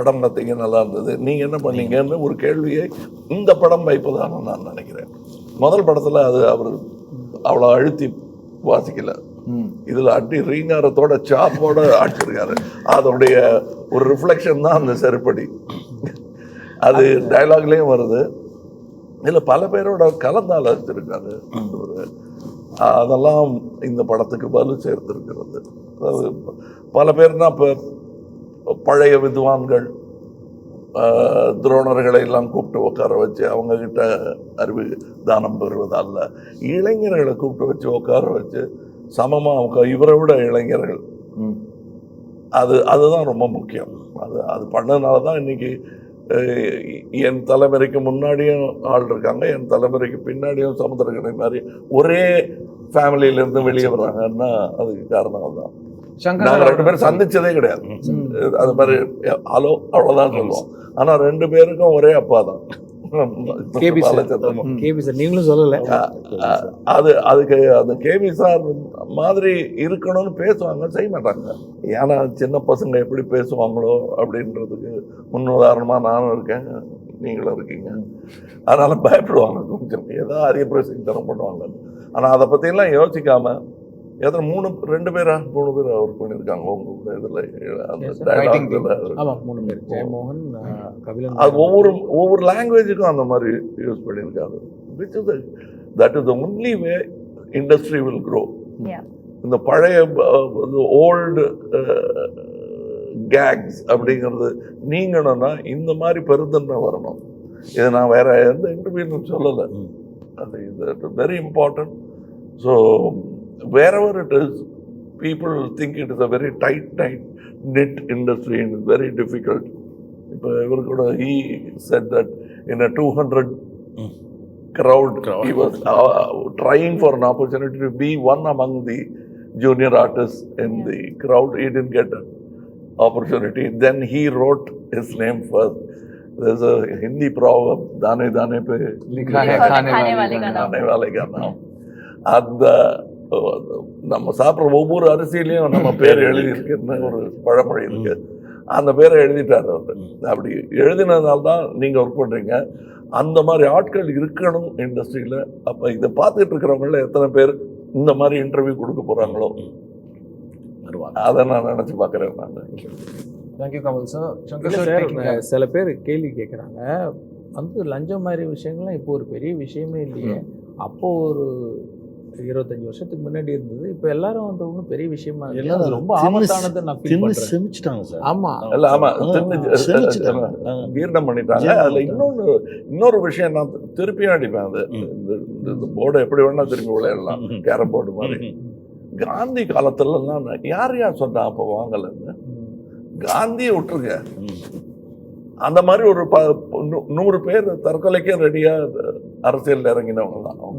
படம் பார்த்தீங்க நல்லா இருந்தது. நீங்கள் என்ன பண்ணீங்கன்னு ஒரு கேள்வியை இந்த படம் வைப்பதான்னு நான் நினைக்கிறேன். முதல் படத்தில் அது அவர் அவ்வளோ அழுத்தி வாசிக்கல. இதில் அடி ரீங்காரத்தோட சாப்போட அடிச்சிருக்காரு அதோடைய ஒரு ரிஃப்ளெக்ஷன் தான் அந்த செருப்படி. அது டயலாக்லேயும் வருது. இதில் பல பேரோட கலந்து ஆலோசிச்சிருக்காரு ஒரு அதெல்லாம் இந்த படத்துக்கு வலு சேர்த்திருக்கிறது. அதாவது பல பேர்னா இப்போ பழைய வித்வான்கள் துரோணர்களை எல்லாம் கூப்பிட்டு உட்கார வச்சு அவங்க கிட்ட அறிவு தானம் பெறுவதல்ல இளைஞர்களை கூப்பிட்டு வச்சு உட்கார வச்சு சமமாக உட்கா இவரை விட இளைஞர்கள். அது அதுதான் ரொம்ப முக்கியம். அது அது பண்ணதுனால தான் இன்னைக்கு என் தலைமுறைக்கு முன்னாடியும் ஆள் இருக்காங்க என் தலைமுறைக்கு பின்னாடியும் சமுத்திரக்கணி மாதிரி ஒரே ஃபேமிலியிலேருந்து வெளியே வர்றாங்கன்னா அதுக்கு காரணம் தான் நாங்கள் ரெண்டு பேரும் சந்திச்சதே கிடையாது. அது மாதிரி ஹலோ அவ்வளோதான் சொல்லுவோம். ஆனால் ரெண்டு பேருக்கும் ஒரே அப்பா தான். KB sir. Balachandran. KB sir நீங்களும் சொல்லல. அது அதுக்கு அந்த கேவி சார் மாதிரி இருக்கணும்னு பேசுவாங்க செய்ய மாட்டாங்க. ஏன்னா சின்ன பசங்க எப்படி பேசுவாங்களோ அப்படின்றதுக்கு முன்னுதாரணமாக நானும் இருக்கேன் நீங்களும் இருக்கீங்க. அதனால பயப்படுவாங்க கொஞ்சம். ஏதோ அரிய பிரசித்தரம் பண்ணுவாங்க ஆனால் அதை பற்றியெல்லாம் யோசிக்காம எத்தனை மூணு ரெண்டு பேரா? மூணு பேர் ஒர்க் பண்ணியிருக்காங்க. உங்க கூட இதில் அது ஒவ்வொரு ஒவ்வொரு லாங்குவேஜுக்கும் அந்த மாதிரி யூஸ் பண்ணியிருக்காரு. Which is that is the only way industry will grow Yeah. இந்த பழைய ஓல்டு கேக்ஸ் அப்படிங்கிறது நீங்கணும்னா இந்த மாதிரி பெருந்தன்மை வரணும். இதை நான் வேற எந்த இன்டர்வியூலும் சொல்லலை. அது இது very important so wherever it is, people think it is a very tight, tight knit industry and it's very difficult. He said that in a 200 crowd, crowd, he was uh, trying for an opportunity to be one among the junior artists in yeah. the crowd. He didn't get an opportunity. Then he wrote his name first. There's a Hindi proverb, Dane Dane pe likha hai khane wale ka naam. And uh, நம்ம சாப்பிட்ற ஒவ்வொரு அரிசியிலையும் நம்ம பேர் எழுதியிருக்கிறது ஒரு பழமொழி இருக்கு. அந்த பேரை எழுதிட்டார் அவர். அப்படி எழுதினதுனால தான் நீங்கள் ஒர்க் பண்ணுறீங்க அந்த மாதிரி ஆட்கள் இருக்கணும் இண்டஸ்ட்ரியில் அப்போ இதை பார்த்துட்டு இருக்கிறவங்கள எத்தனை பேர் இந்த மாதிரி இன்டர்வியூ கொடுக்க போகிறாங்களோ அதை நான் நினச்சி பார்க்குறேன் நான். தேங்க்யூ கமல் சார் சார் சில பேர் கேள்வி கேட்குறாங்க வந்து லஞ்சம் மாதிரி விஷயங்கள்லாம் இப்போ ஒரு பெரிய விஷயமே இல்லையே. அப்போது ஒரு இருபத்தஞ்சு வருஷத்துக்கு முன்னாடி இருந்தது. இப்போ எல்லாரும் வந்து ஒன்றும் பெரிய விஷயமா இல்லை. எல்லாரும் ரொம்ப ஆபத்தானது நான் ஃபீல் தின்னு பண்றேன். செமிச்சிட்டாங்க சார். ஆமா. இல்ல ஆமாம். ஜீரணம் பண்ணிட்டாங்க. அதில். இன்னொன்று இன்னொரு விஷயம் நான் திருப்பியும் அடிப்பேன் அது. இந்த இந்த போர்டை எப்படி வேணா திரும்பி விளையாடலாம். கேரம் போர்டு மாதிரி. காந்தி காலத்துலலாம் நான் யார் யார் சொன்னா அப்போ வாங்கலைன்னு? காந்தியை விட்டுருங்க. அந்த மாதிரி ஒரு ப நூ- நூறு பேர் தற்கொலைக்கே ரெடியாக அரசியல் இறங்கினவங்க